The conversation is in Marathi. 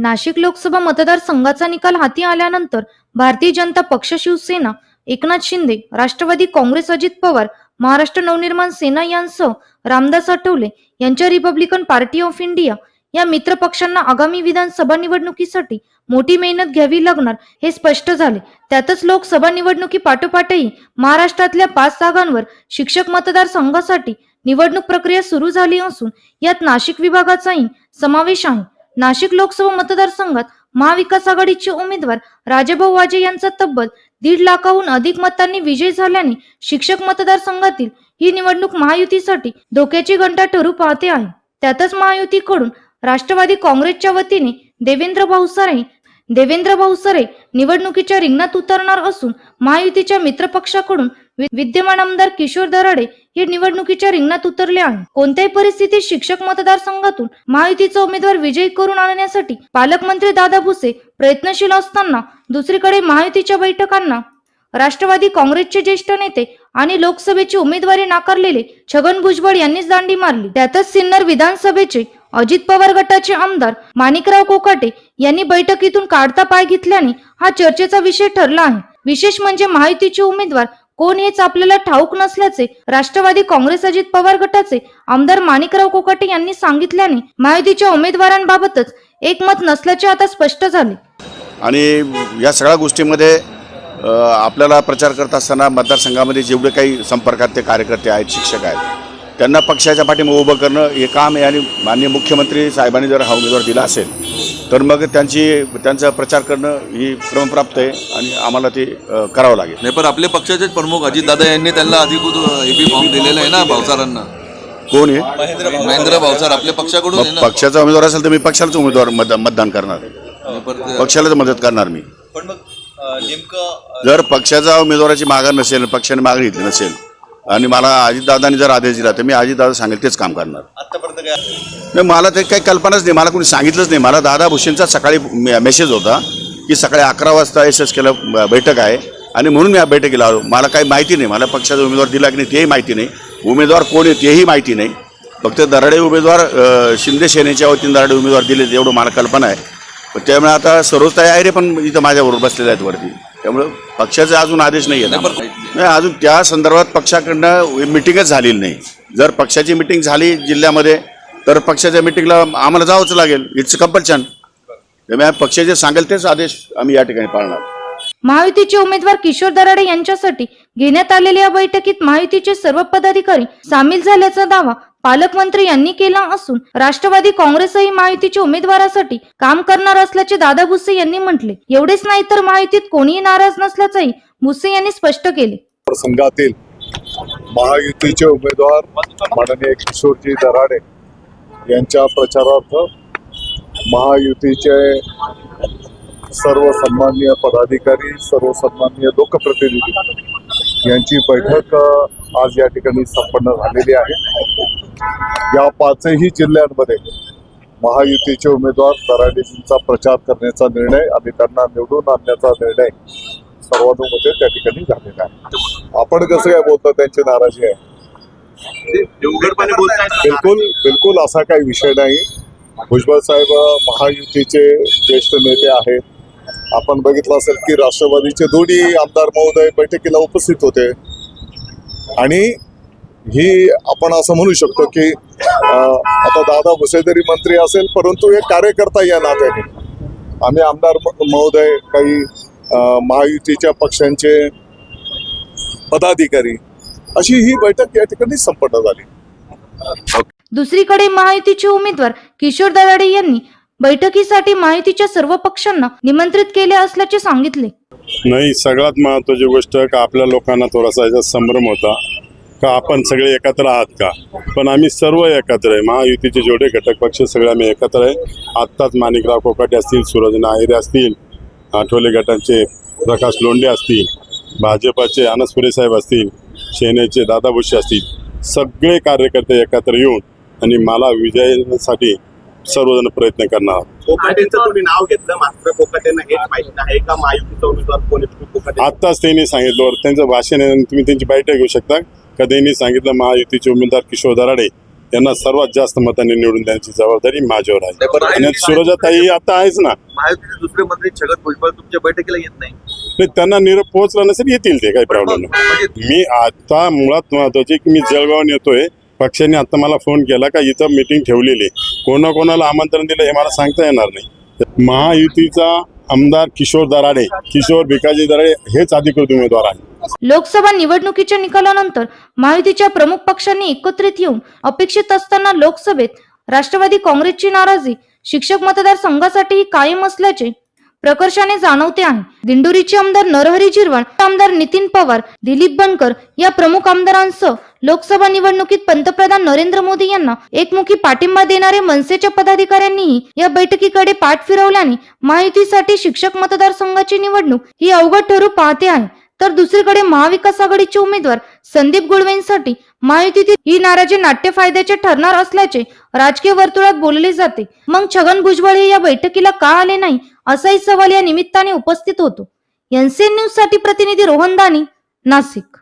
नाशिक लोकसभा मतदारसंघाचा निकाल हाती आल्यानंतर भारतीय जनता पक्ष शिवसेना एकनाथ शिंदे राष्ट्रवादी काँग्रेस अजित पवार महाराष्ट्र नवनिर्माण सेना यांसह रामदास आठवले यांच्या रिपब्लिकन पार्टी ऑफ इंडिया या मित्र पक्षांना आगामी विधानसभा निवडणुकीसाठी मोठी मेहनत घ्यावी लागणार हे स्पष्ट झाले. त्यातच लोकसभा निवडणुकी पाठोपाठही महाराष्ट्रातल्या पाच जागांवर शिक्षक मतदारसंघासाठी निवडणूक प्रक्रिया सुरू झाली असून यात नाशिक विभागाचाही समावेश आहे. नाशिक लोकसभा मतदारसंघात महाविकास आघाडीचे उमेदवार राजाभाऊ वाजे यांचा तब्बल दीड लाखाहून अधिक मतांनी विजय झाल्याने शिक्षक मतदारसंघातील ही निवडणूक महायुतीसाठी धोक्याची घंटा ठरू पाहते आहे. त्यातच महायुतीकडून राष्ट्रवादी काँग्रेसच्या वतीने देवेंद्र भाऊसारे देवेंद्र भाऊसरे निवडणुकीच्या रिंगणात उतरणार असून महायुतीच्या मित्रपक्षाकडून वि- विद्यमान आमदार किशोर दराडे हे निवडणुकीच्या रिंगणात उतरले आहे कोणत्याही परिस्थितीत शिक्षक मतदारसंघातून महायुतीचा उमेदवार विजयी करून आणण्यासाठी पालकमंत्री दादा भुसे प्रयत्नशील असताना दुसरीकडे महायुतीच्या बैठकांना राष्ट्रवादी काँग्रेसचे ज्येष्ठ नेते आणि लोकसभेची उमेदवारी नाकारलेले छगन भुजबळ यांनीच दांडी मारली. त्यातच सिन्नर विधानसभेचे अजित पवार गटाचे आमदार माणिकराव कोकाटे यांनी बैठकीतून काढता पाय घेतल्याने हा चर्चेचा विषय ठरला आहे. विशेष म्हणजे महायुतीचे उमेदवार कोण हेच आपल्याला ठाऊक नसल्याचे राष्ट्रवादी काँग्रेस अजित पवार गटाचे आमदार माणिकराव कोकाटे यांनी सांगितल्याने महायुतीच्या उमेदवारांबाबतच एकमत नसल्याचे आता स्पष्ट झाले. आणि या सगळ्या गोष्टीमध्ये आपल्याला प्रचार करत असताना मतदारसंघामध्ये जेवढे काही संपर्कात ते कार्यकर्ते आहेत शिक्षक आहेत त्यांना पक्षाच्या पाठीमागे उभं करणं हे काम आहे आणि माननीय मुख्यमंत्री साहेबांनी जर हा उमेदवार दिला असेल तर मग त्यांची त्यांचा प्रचार करणं ही क्रमप्राप्त आहे आणि आम्हाला ते करावं लागेल. नाही पण आपले पक्षाचेच प्रमुख अजितदादा यांनी त्यांना अधिकृत एबी फॉर्म दिलेला आहे ना भावसारांना? कोण आहे महेंद्र भावसार. आपल्या पक्षाकडून पक्षाचा उमेदवार असेल तर मी पक्षालाच उमेदवार मत मतदान करणार पक्षालाच मदत करणार मी. पण मग नेमकं जर पक्षाचा उमेदवाराची मागणी नसेल पक्षाने मागणी घेतली नसेल आणि मला अजितदादांनी जर आदेश दिला तर मी अजितदादा सांगेल तेच काम करणार. आतापर्यंत काय? नाही मला ते काही कल्पनाच नाही मला कोणी सांगितलंच नाही. मला दादा भुसेंचा सकाळी मेसेज होता की सकाळी अकरा वाजता एस एस केलं बैठक आहे आणि म्हणून मी या बैठकीला आलो. मला काही माहिती नाही मला पक्षाचा उमेदवार दिला की नाही तेही माहिती नाही. उमेदवार कोण आहे तेही माहिती नाही. फक्त दराडे उमेदवार शिंदे सेनेच्या वतीने दराडे उमेदवार दिले एवढं मला कल्पना आहे. त्यामुळे आता सर्वच आहे पण इथं माझ्याबरोबर बसलेले आहेत वरती. त्यामुळं पक्षाचे अजून आदेश नाही आहे नाही, अजून त्या संदर्भात पक्षाकडनं मिटिंगच झालेली नाही. जर पक्षाची मिटिंग झाली जिल्ह्यामध्ये तर पक्षाच्या मिटिंगला आम्हाला जावंच लागेल. इट्स कंपल्शन त्यामुळे पक्षाचे सांगेल तेच आदेश आम्ही या ठिकाणी पाळणार. महायुतीचे उमेदवार किशोर दराडे यांच्यासाठी घेण्यात आलेल्या या बैठकीत महायुतीचे सर्व पदाधिकारी सामील झाल्याचा दावा पालकमंत्री यांनी केला असून राष्ट्रवादी काँग्रेसही महायुतीच्या उमेदवारासाठी काम करणार असल्याचे दादा भुसे यांनी म्हटले. एवढेच नाही तर महायुतीत कोणीही नाराज नसल्याचंही भुसे यांनी स्पष्ट केले. संघातील महायुतीचे उमेदवार माननीय किशोरजी दराडे यांच्या प्रचारार्थ महायुतीचे सर्व सन्माननीय पदाधिकारी सर्व सन्माननीय लोकप्रतिनिधी यांची बैठक आज या ठिकाणी संपन्न झालेली आहे. या पाचही जिल्ह्यांमध्ये महायुतीचे उमेदवार दराडेजींचा प्रचार करण्याचा निर्णय आणि त्यांना निवडून आणण्याचा निर्णय सर्वानुमते त्या ठिकाणी झालेला आहे. आपण कसं काय बोलतो त्यांची नाराजी आहे? बिलकुल बिलकुल असा काही विषय नाही. भुजबळ साहेब महायुतीचे ज्येष्ठ नेते आहेत. आपण बघितलं असेल की राष्ट्रवादीचे दोन्ही आमदार महोदय बैठकीला उपस्थित होते. आणि ही आपण असं म्हणू शकतो की आता दादा भुसे जरी मंत्री असेल परंतु एक कार्यकर्ता या नात्याने. आम्ही आमदार महोदय काही महायुतीच्या पक्षांचे पदाधिकारी अशी ही बैठक या ठिकाणी संपन्न झाली. दुसरीकडे महायुतीचे उमेदवार किशोर दराडे यांनी बैठकीसाठी महायुतीच्या सर्व पक्षांना निमंत्रित केले असल्याचे सांगितले. नाही सगळ्यात महत्वाची गोष्ट का आपल्या लोकांना थोडासा याचा संभ्रम होता. का आपण सगळे एकत्र आहात का? पण आम्ही सर्व एकत्र आहे. महायुतीचे जेवढे घटक पक्ष सगळे आम्ही एकत्र आहे. आत्ताच माणिकराव कोकाटे असतील सूरज नायरे असतील आठवले गटांचे प्रकाश लोंढे असतील भाजपाचे अनसपुरे साहेब असतील सेनेचे दादा भुसे असतील सगळे कार्यकर्ते एकत्र येऊन आणि मला विजयासाठी सर्वजण प्रयत्न करणार आहोत. आत्ताच त्यांनी सांगितलं त्यांचं भाषण आहे तुम्ही त्यांची बैठक घेऊ शकता. का त्यांनी सांगितलं महायुतीचे उमेदवार किशोर दराडे यांना सर्वात जास्त मतांनी निवडून देण्याची जबाबदारी माझ्यावर आहे. आणि सुरजाताई आता आहेच ना. महायुतीचे दुसरे मंत्री छगन भुजबळ तुमच्या बैठकीला येत नाही. नाही, त्यांना निरोप पोहोचला नसेल येतील ते काही प्रॉब्लेम नाही. म्हणजे मी आता मुळात महत्त्वाचे की मी जळगावून येतोय. पक्षाने आता मला फोन केला का इथं मीटिंग ठेवलेली. कोणाकोणाला आमंत्रण दिलं हे मला सांगता येणार नाही. महायुतीचा आमदार किशोर दराडे किशोर भिकाजी दराडे हेच अधिकृत उमेदवार आहे लोकसभा निवडणुकीच्या निकालानंतर महायुतीच्या प्रमुख पक्षांनी एकत्रित येऊन अपेक्षित असताना लोकसभेत राष्ट्रवादी काँग्रेसची नाराजी शिक्षक मतदारसंघासाठीही कायम असल्याचे प्रकर्षाने जाणवते आहे. दिंडोरीचे आमदार नरहरी झिरवळ आमदार नितीन पवार दिलीप बनकर या प्रमुख आमदारांसह लोकसभा निवडणुकीत पंतप्रधान नरेंद्र मोदी यांना एकमुखी पाठिंबा देणारे मनसेच्या पदाधिकाऱ्यांनीही या बैठकीकडे पाठ फिरवल्याने महायुतीसाठी शिक्षक मतदारसंघाची निवडणूक ही अवघड ठरू पाहते आहे. तर दुसरीकडे महाविकास आघाडीचे उमेदवार संदीप गुळवेंसाठी महायुतीतील ही नाराजी नाट्य फायद्याचे ठरणार असल्याचे राजकीय वर्तुळात बोलले जाते. मग छगन भुजबळ हे या बैठकीला का आले नाही असाही सवाल या निमित्ताने उपस्थित होतो. एनसीएन न्यूजसाठी प्रतिनिधी रोहन दानी नाशिक.